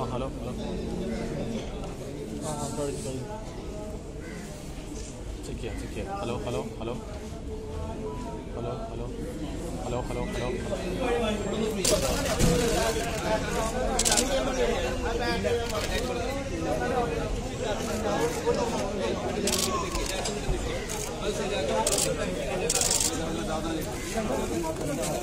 Oh, hello, hello. Oh, sorry, sorry. Take care, take care. Hello, hello, hello. Hello, hello. Hello, hello, hello. hello.